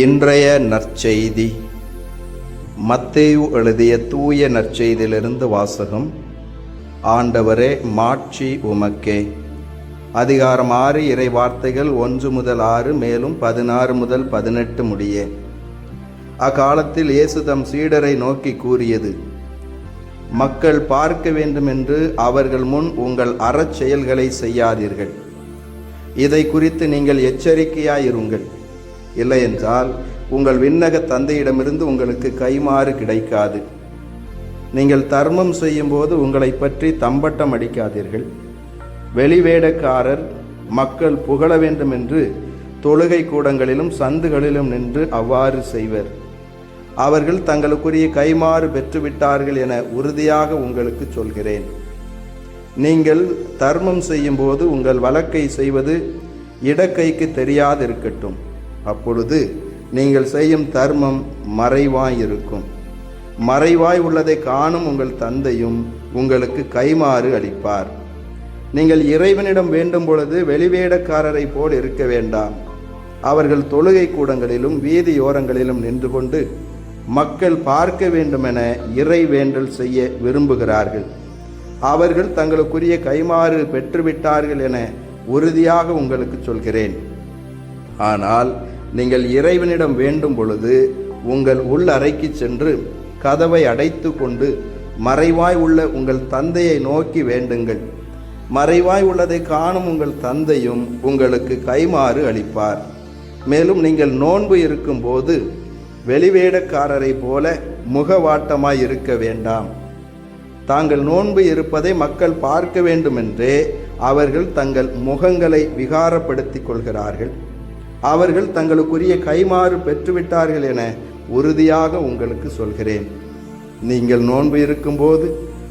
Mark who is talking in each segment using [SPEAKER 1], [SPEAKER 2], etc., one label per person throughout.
[SPEAKER 1] இன்றைய நற்செய்தி. மத்தேயு எழுதிய தூய நற்செய்தியிலிருந்து வாசகம். ஆண்டவரே மாட்சி உமக்கே. அதிகாரம் ஆறு இறை வார்த்தைகள் ஒன்று முதல் ஆறு மேலும் பதினாறு முதல் பதினெட்டு முடிய. அக்காலத்தில் இயேசு தம் சீடரை நோக்கி கூறியது மக்கள் பார்க்க வேண்டுமென்று அவர்கள் முன் உங்கள் அறச்செயல்களை செய்யாதீர்கள். இதை குறித்து நீங்கள் எச்சரிக்கையாயிருங்கள். இல்லையென்றால் உங்கள் விண்ணக தந்தையிடமிருந்து உங்களுக்கு கைமாறு கிடைக்காது. நீங்கள் தர்மம் செய்யும்போது உங்களை பற்றி தம்பட்டம் அடிக்காதீர்கள். வெளிவேடக்காரர் மக்கள் புகழ வேண்டுமென்று தொழுகை கூடங்களிலும் சந்துகளிலும் நின்று அவ்வாறு செய்வர். அவர்கள் தங்களுக்குரிய கைமாறு பெற்றுவிட்டார்கள் என உறுதியாக உங்களுக்கு சொல்கிறேன். நீங்கள் தர்மம் செய்யும்போது உங்கள் வழக்கை செய்வது இடக்கைக்கு தெரியாதிருக்கட்டும். அப்பொழுது நீங்கள் செய்யும் தர்மம் மறைவாய் இருக்கும் மறைவாய் உள்ளதை காணும் உங்கள் தந்தையும் உங்களுக்கு கைமாறு அளிப்பார். நீங்கள் இறைவனிடம் வேண்டும் பொழுது வெளிவேடக்காரரை போல் இருக்க வேண்டாம். அவர்கள் தொழுகை கூடங்களிலும் வீதியோரங்களிலும் நின்று கொண்டு மக்கள் பார்க்க வேண்டுமென இறை வேண்டல் செய்ய விரும்புகிறார்கள். அவர்கள் தங்களுக்குரிய கைமாறு பெற்றுவிட்டார்கள் என உறுதியாக உங்களுக்கு சொல்கிறேன். ஆனால் நீங்கள் இறைவனிடம் வேண்டும் பொழுது உங்கள் உள் அறைக்கு சென்று கதவை அடைத்து கொண்டு மறைவாய் உள்ள உங்கள் தந்தையை நோக்கி வேண்டுங்கள். மறைவாய் உள்ளதை காணும் உங்கள் தந்தையும் உங்களுக்கு கைமாறு அளிப்பார். மேலும் நீங்கள் நோன்பு இருக்கும்போது வெளிவேடக்காரரை போல முகவாட்டமாய் இருக்க வேண்டாம். தாங்கள் நோன்பு இருப்பதை மக்கள் பார்க்க வேண்டுமென்றே அவர்கள் தங்கள் முகங்களை விகாரப்படுத்திக் கொள்கிறார்கள். அவர்கள் தங்களுக்குரிய கைமாறு பெற்றுவிட்டார்கள் என உறுதியாக உங்களுக்கு சொல்கிறேன். நீங்கள் நோன்பு இருக்கும்போது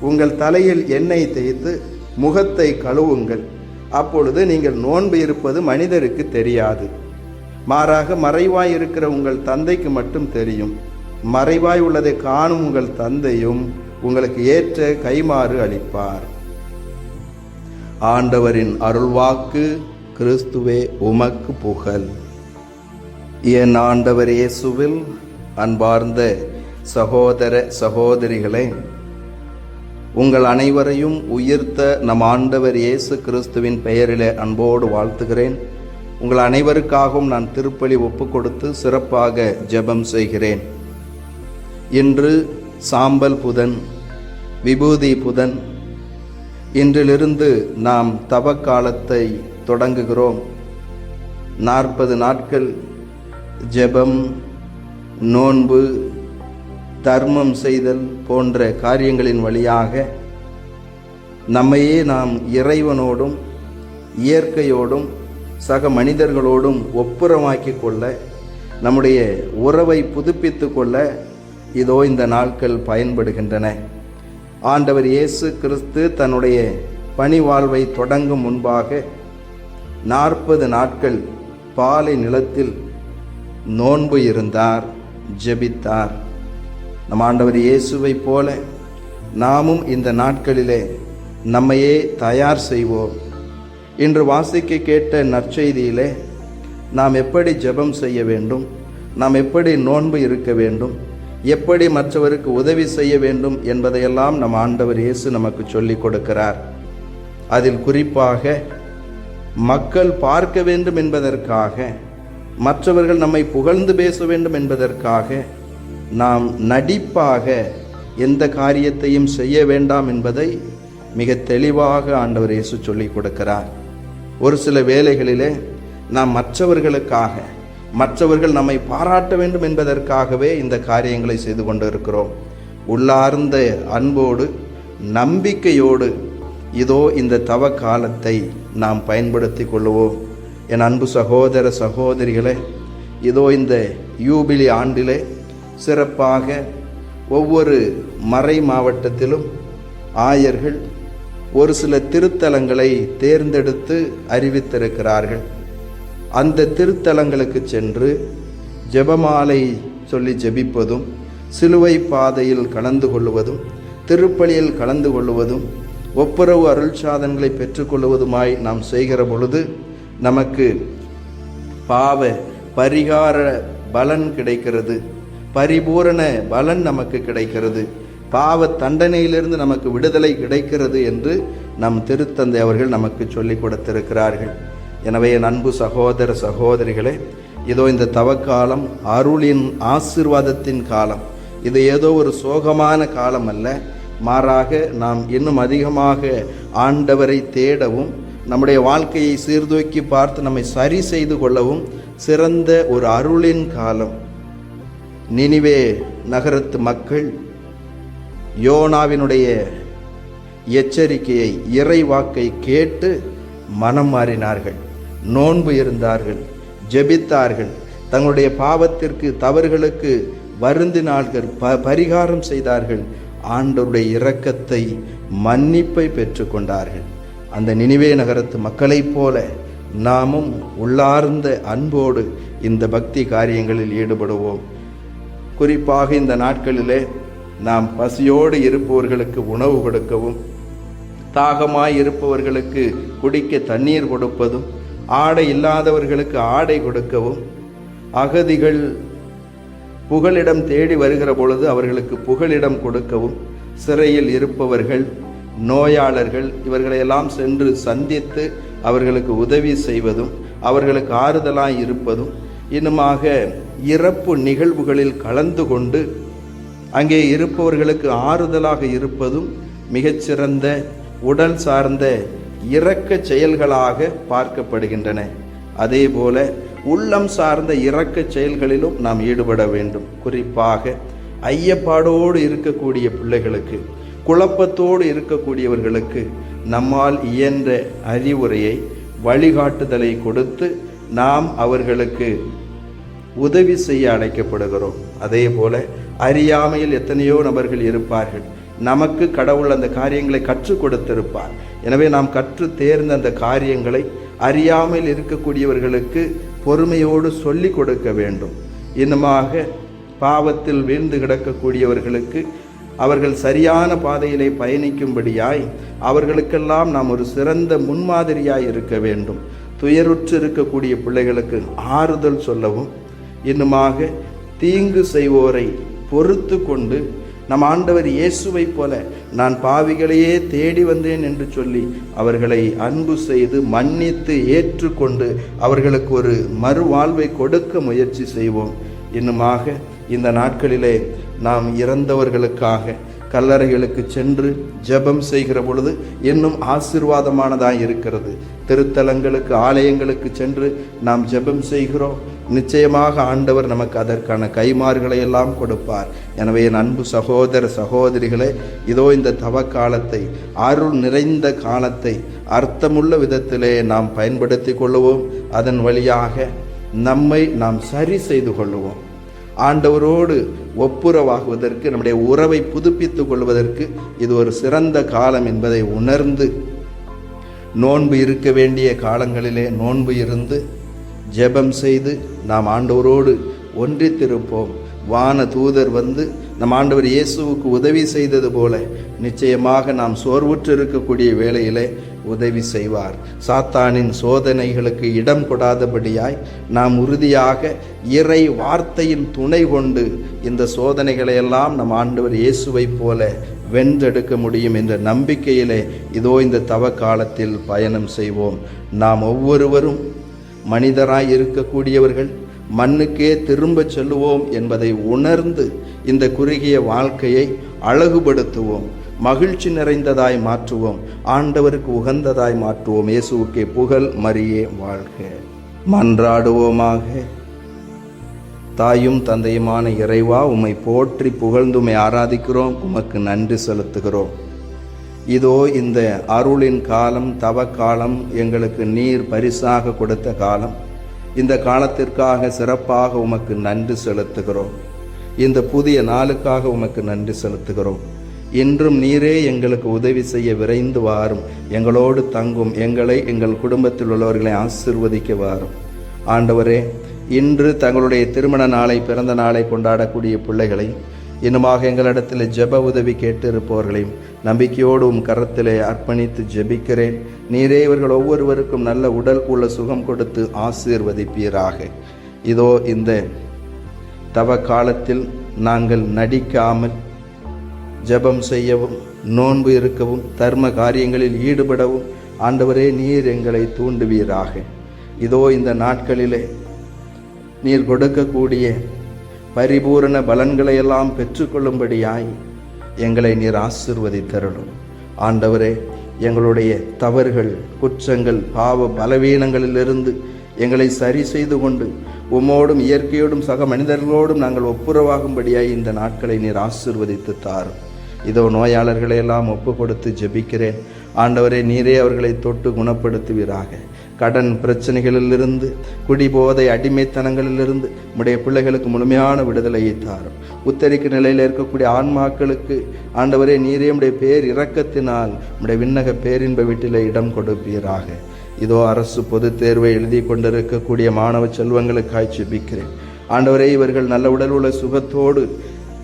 [SPEAKER 1] உங்கள் தலையில் எண்ணெய் தேய்த்து முகத்தை கழுவுங்கள். அப்பொழுது நீங்கள் நோன்பு இருப்பது மனிதருக்கு தெரியாது. மாறாக மறைவாய் இருக்கிற உங்கள் தந்தைக்கு மட்டும் தெரியும். மறைவாய் உள்ளதை காணும் உங்கள் தந்தையும் உங்களுக்கு ஏற்ற கைமாறு அளிப்பார். ஆண்டவரின் அருள்வாக்கு கிறிஸ்துவே உமக்கு புகழ். என் ஆண்டவர் இயேசுவில் அன்பார்ந்த சகோதர சகோதரிகளே உங்கள் அனைவரையும் உயிர்த்த நம் ஆண்டவர் இயேசு கிறிஸ்துவின் பெயரிலே அன்போடு வாழ்த்துகிறேன். உங்கள் அனைவருக்காகவும் நான் திருப்பலி ஒப்பு கொடுத்து சிறப்பாக ஜெபம் செய்கிறேன். இன்று சாம்பல் புதன் விபூதி புதன் இன்றிலிருந்து நாம் தவக்காலத்தை தொடங்குகிறோம். நாற்பது நாட்கள் ஜெபம் நோன்பு தர்மம் செய்தல் போன்ற காரியங்களின் வழியாக நம்மையே நாம் இறைவனோடும் இயற்கையோடும் சக மனிதர்களோடும் ஒப்புரமாக்கி கொள்ள நம்முடைய உறவை புதுப்பித்து கொள்ள இதோ இந்த நாட்கள் பயன்படுகின்றன. ஆண்டவர் இயேசு கிறிஸ்து தன்னுடைய பணி வாழ்வை தொடங்கும் முன்பாக நாற்பது நாட்கள் பாலை நிலத்தில் நோன்பு இருந்தார் ஜெபித்தார். நம் ஆண்டவர் இயேசுவைப் போல நாமும் இந்த நாட்களிலே நம்மையே தயார் செய்வோம். இன்று வாசிக்க கேட்ட நற்செய்தியிலே நாம் எப்படி ஜெபம் செய்ய வேண்டும் நாம் எப்படி நோன்பு இருக்க வேண்டும் எப்படி மற்றவருக்கு உதவி செய்ய வேண்டும் என்பதையெல்லாம் நம் ஆண்டவர் இயேசு நமக்கு சொல்லிக் கொடுக்கிறார். அதில் குறிப்பாக மக்கள் பார்க்க வேண்டும் என்பதற்காக மற்றவர்கள் நம்மை புகழ்ந்து பேச வேண்டும் என்பதற்காக நாம் நடிப்பாக எந்த காரியத்தையும் செய்ய வேண்டாம் என்பதை மிக தெளிவாக ஆண்டவர் இயேசு சொல்லிக் கொடுக்கிறார். ஒரு சில வேலைகளிலே நாம் மற்றவர்களுக்காக மற்றவர்கள் நம்மை பாராட்ட வேண்டும் என்பதற்காகவே இந்த காரியங்களை செய்து கொண்டு இருக்கிறோம் உள்ளார்ந்த அன்போடு நம்பிக்கையோடு இதோ இந்த தவ காலத்தை நாம் பயன்படுத்தி கொள்ளுவோம். என் அன்பு சகோதர சகோதரிகளே இதோ இந்த யூபிலி ஆண்டிலே சிறப்பாக ஒவ்வொரு மறை மாவட்டத்திலும் ஆயர்கள் ஒரு சில திருத்தலங்களை தேர்ந்தெடுத்து அறிவித்திருக்கிறார்கள். அந்த திருத்தலங்களுக்கு சென்று ஜெபமாலை சொல்லி ஜெபிப்பதும் சிலுவை பாதையில் கலந்து கொள்வதும் திருப்பலியில் கலந்து கொள்வதும் ஒப்புரவு அருள் சாதனங்களை பெற்றுக்கொள்வதுமாய் நாம் செய்கிற பொழுது நமக்கு பாவ பரிகார பலன் கிடைக்கிறது. பரிபூரண பலன் நமக்கு கிடைக்கிறது. பாவ தண்டனையிலிருந்து நமக்கு விடுதலை கிடைக்கிறது என்று நம் திருத்தந்தை அவர்கள் நமக்கு சொல்லிக் கொடுத்திருக்கிறார்கள். எனவே என் அன்பு சகோதர சகோதரிகளே இதோ இந்த தவக்காலம் அருளின் ஆசிர்வாதத்தின் காலம். இது ஏதோ ஒரு சோகமான காலம் அல்ல மாறாக நாம் இன்னும் அதிகமாக ஆண்டவரை தேடவும் நம்முடைய வாழ்க்கையை சீர்தூக்கி பார்த்து நம்மை சரி செய்து கொள்ளவும் சிறந்த ஒரு அருளின் காலம். நினிவே நகரத்து மக்கள் யோனாவினுடைய எச்சரிக்கையை இறைவாக்கை கேட்டு மனம் மாறினார்கள். நோன்பு இருந்தார்கள் ஜெபித்தார்கள். தங்களுடைய பாவத்திற்கு தவறுகளுக்கு வருந்தினார்கள் ப பரிகாரம் செய்தார்கள். ஆண்டவருடைய இரக்கத்தை மன்னிப்பை பெற்றுக்கொண்டார்கள். அந்த நினைவே நகரத்து மக்களைப் போல நாமும் உள்ளார்ந்த அன்போடு இந்த பக்தி காரியங்களில் ஈடுபடுவோம். குறிப்பாக இந்த நாட்களிலே நாம் பசியோடு இருப்பவர்களுக்கு உணவு கொடுக்கவும் தாகமாய் இருப்பவர்களுக்கு குடிக்க தண்ணீர் கொடுப்பதும் ஆடை இல்லாதவர்களுக்கு ஆடை கொடுக்கவும் அகதிகள் புகலிடம் தேடி வருகிற பொழுது அவர்களுக்கு புகலிடம் கொடுக்கவும் சிறையில் இருப்பவர்கள் நோயாளர்கள் இவர்களையெல்லாம் சென்று சந்தித்து அவர்களுக்கு உதவி செய்வதும் அவர்களுக்கு ஆறுதலாய் இருப்பதும் இன்னுமாக இறப்பு நிகழ்வுகளில் கலந்து கொண்டு அங்கே இருப்பவர்களுக்கு ஆறுதலாக இருப்பதும் மிகச்சிறந்த உடல் சார்ந்த இரக்க செயல்களாக பார்க்கப்படுகின்றன. அதேபோல உள்ளம் சார்ந்த இரக்க செயல்களிலும் நாம் ஈடுபட வேண்டும். குறிப்பாக ஐயப்பாடோடு இருக்கக்கூடிய பிள்ளைகளுக்கு குழப்பத்தோடு இருக்கக்கூடியவர்களுக்கு நம்மால் இயன்ற அறிவுரையை வழிகாட்டுதலை கொடுத்து நாம் அவர்களுக்கு உதவி செய்ய அழைக்கப்படுகிறோம். அதே போல அறியாமையில் எத்தனையோ நபர்கள் இருப்பார்கள். நமக்கு கடவுள் அந்த காரியங்களை கற்றுக் கொடுத்திருப்பார். எனவே நாம் கற்று தேர்ந்த அந்த காரியங்களை அறியாமல் இருக்கக்கூடியவர்களுக்கு பொறுமையோடு சொல்லிக் கொடுக்க வேண்டும். இன்னமாக பாவத்தில் வீழ்ந்து கிடக்கக்கூடியவர்களுக்கு அவர்கள் சரியான பாதையிலே பயணிக்கும்படியாய் அவர்களுக்கெல்லாம் நாம் ஒரு சிறந்த முன்மாதிரியாய் இருக்க வேண்டும். துயருற்று இருக்கக்கூடிய பிள்ளைகளுக்கு ஆறுதல் சொல்லவும் இன்னுமாக தீங்கு செய்வோரை பொறுத்து கொண்டு நம் ஆண்டவர் இயேசுவைப் போல நான் பாவிகளையே தேடி வந்தேன் என்று சொல்லி அவர்களை அன்பு செய்து மன்னித்து ஏற்றுக்கொண்டு அவர்களுக்கு ஒரு மறுவாழ்வை கொடுக்க முயற்சி செய்வோம். இன்னுமாக இந்த நாட்களிலே நாம் இறந்தவர்களுக்காக கல்லறைகளுக்கு சென்று ஜெபம் செய்கிற பொழுது இன்னும் ஆசிர்வாதமானதாக இருக்கிறது. திருத்தலங்களுக்கு ஆலயங்களுக்கு சென்று நாம் ஜெபம் செய்கிறோம். நிச்சயமாக ஆண்டவர் நமக்கு அதற்கான கைமாறுகளை எல்லாம் கொடுப்பார். எனவே என் அன்பு சகோதர சகோதரிகளே இதோ இந்த தவ காலத்தை அருள் நிறைந்த காலத்தை அர்த்தமுள்ள விதத்திலே நாம் பயன்படுத்தி கொள்ளுவோம். அதன் வழியாக நம்மை நாம் சரி செய்து கொள்ளுவோம். ஆண்டவரோடு ஒப்புரவாகுவதற்கு நம்முடைய உறவை புதுப்பித்துக் கொள்வதற்கு இது ஒரு சிறந்த காலம் என்பதை உணர்ந்து நோன்பு இருக்க வேண்டிய காலங்களிலே நோன்பு இருந்து ஜெபம் செய்து நாம் ஆண்டவரோடு ஒன்றித்திருப்போம். வான தூதர் வந்து நம் ஆண்டவர் இயேசுவுக்கு உதவி செய்தது போல நிச்சயமாக நாம் சோர்வுற்று இருக்கக்கூடிய வேளையிலே உதவி செய்வார். சாத்தானின் சோதனைகளுக்கு இடம் கொடாதபடியாய் நாம் உறுதியாக இறை வார்த்தையின் துணை கொண்டு இந்த சோதனைகளையெல்லாம் நம் ஆண்டவர் இயேசுவைப் போல வென்றெடுக்க முடியும் என்ற நம்பிக்கையிலே இதோ இந்த தவ காலத்தில் பயணம் செய்வோம். நாம் ஒவ்வொருவரும் மனிதராய் இருக்கக்கூடியவர்கள் மண்ணுக்கே திரும்பச் செல்லுவோம் என்பதை உணர்ந்து இந்த குறுகிய வாழ்க்கையை அழகுபடுத்துவோம் மகிழ்ச்சி நிறைந்ததாய் மாற்றுவோம் ஆண்டவருக்கு உகந்ததாய் மாற்றுவோம். இயேசுவுக்கே புகழ் மரியே வாழ்க. மன்றாடுவோமாக. தாயும் தந்தையுமான இறைவா உம்மை போற்றி புகழ்ந்துமை ஆராதிக்கிறோம். உமக்கு நன்றி செலுத்துகிறோம். இதோ இந்த அருளின் காலம் தவ காலம் எங்களுக்கு நீர் பரிசாக கொடுத்த காலம். இந்த காலத்திற்காக சிறப்பாக உமக்கு நன்றி செலுத்துகிறோம். இந்த புதிய நாளுக்காக உமக்கு நன்றி செலுத்துகிறோம். இன்றும் நீரே எங்களுக்கு உதவி செய்ய விரைந்து வாரும். எங்களோடு தங்கும் எங்களை எங்கள் குடும்பத்தில் உள்ளவர்களை ஆசிர்வதிக்க வாரும். ஆண்டவரே இன்று தங்களுடைய திருமண நாளை பிறந்த நாளை கொண்டாடக்கூடிய பிள்ளைகளை இன்னுமாக எங்களிடத்தில் ஜெப உதவி கேட்டிருப்பவர்களையும் நம்பிக்கையோடு உம் கரத்திலே அர்ப்பணித்து ஜெபிக்கிறேன். நீரே இவர்கள் ஒவ்வொருவருக்கும் நல்ல உடல் உள்ள சுகம் கொடுத்து ஆசீர்வதிப்பீராக. இதோ இந்த தவ காலத்தில் நாங்கள் நடிக்காமல் ஜெபம் செய்யவும் நோன்பு இருக்கவும் தர்ம காரியங்களில் ஈடுபடவும் ஆண்டவரே நீர் எங்களை தூண்டுவீராக. இதோ இந்த நாட்களிலே நீர் கொடுக்கக்கூடிய பரிபூரண பலன்களை எல்லாம் பெற்றுக்கொள்ளும்படியாய் எங்களை நீர் ஆசிர்வதித்தருளும். ஆண்டவரே எங்களுடைய தவறுகள் குற்றங்கள் பாவ பலவீனங்களிலிருந்து எங்களை சரி செய்து கொண்டு உம்மோடும் இயற்கையோடும் சக மனிதர்களோடும் நாங்கள் ஒப்புரவாகும்படியாய் இந்த நாட்களை நீர் ஆசிர்வதித்து தாரும். இதோ நோயாளர்களை எல்லாம் ஒப்பு கொடுத்து ஜெபிக்கிறேன். ஆண்டவரே நீரே அவர்களை தொட்டு குணப்படுத்துவீராக. கடன் பிரச்சனைகளிலிருந்து குடிபோதை அடிமைத்தனங்களிலிருந்து உடைய பிள்ளைகளுக்கு முழுமையான விடுதலையை தாரும். உத்தரிக்கு நிலையில் இருக்கக்கூடிய ஆன்மாக்களுக்கு ஆண்டவரே நீரே உடைய பேர் இரக்கத்தினால் உடைய விண்ணக பேரின்ப வீட்டிலே இடம் கொடுப்பீராக. இதோ அரசு பொதுத் தேர்வை எழுதி கொண்டிருக்கக்கூடிய மாணவ செல்வங்களுக்காய் செபிக்கிறேன் ஆண்டவரே இவர்கள் நல்ல உடல் உள்ள சுகத்தோடு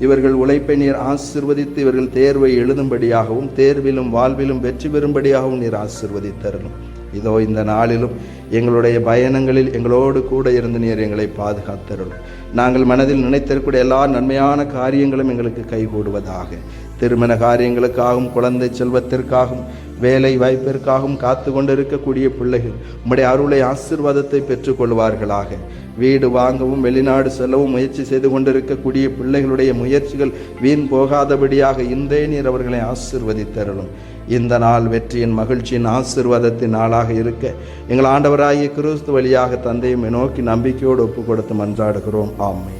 [SPEAKER 1] இவர்கள் உழைப்பை நீர் ஆசிர்வதித்து இவர்கள் தேர்வை எழுதும்படியாகவும் தேர்விலும் வாழ்விலும் வெற்றி பெறும்படியாகவும் நீர் ஆசிர்வதித்தரணும். இதோ இந்த நாளிலும் எங்களுடைய பயணங்களில் எங்களோடு கூட இருந்து நீர் எங்களை பாதுகாத்தருளும். நாங்கள் மனதில் நினைத்திருக்கூடிய எல்லா நன்மையான காரியங்களும் எங்களுக்கு கைகூடுவதாக. திருமண காரியங்களுக்காகவும் குழந்தை செல்வத்திற்காகவும் வேலை வாய்ப்பிற்காகவும் காத்து கொண்டிருக்கக்கூடிய பிள்ளைகள் உம்முடைய அருளை ஆசிர்வாதத்தை பெற்றுக்கொள்வார்களாக வீடு வாங்கவும் வெளிநாடு செல்லவும் முயற்சி செய்து கொண்டிருக்கக்கூடிய பிள்ளைகளுடைய முயற்சிகள் வீண் போகாதபடியாக இந்தே நீர் அவர்களை ஆசிர்வதித்தருளும். இந்த நாள் வெற்றியின் மகிழ்ச்சியின் ஆசிர்வாதத்தின் நாளாக இருக்க எங்கள் ஆண்டவராகிய கிறிஸ்து வழியாக தந்தையுமே நோக்கி நம்பிக்கையோடு ஒப்பு கொடுத்து மன்றாடுகிறோம். ஆமை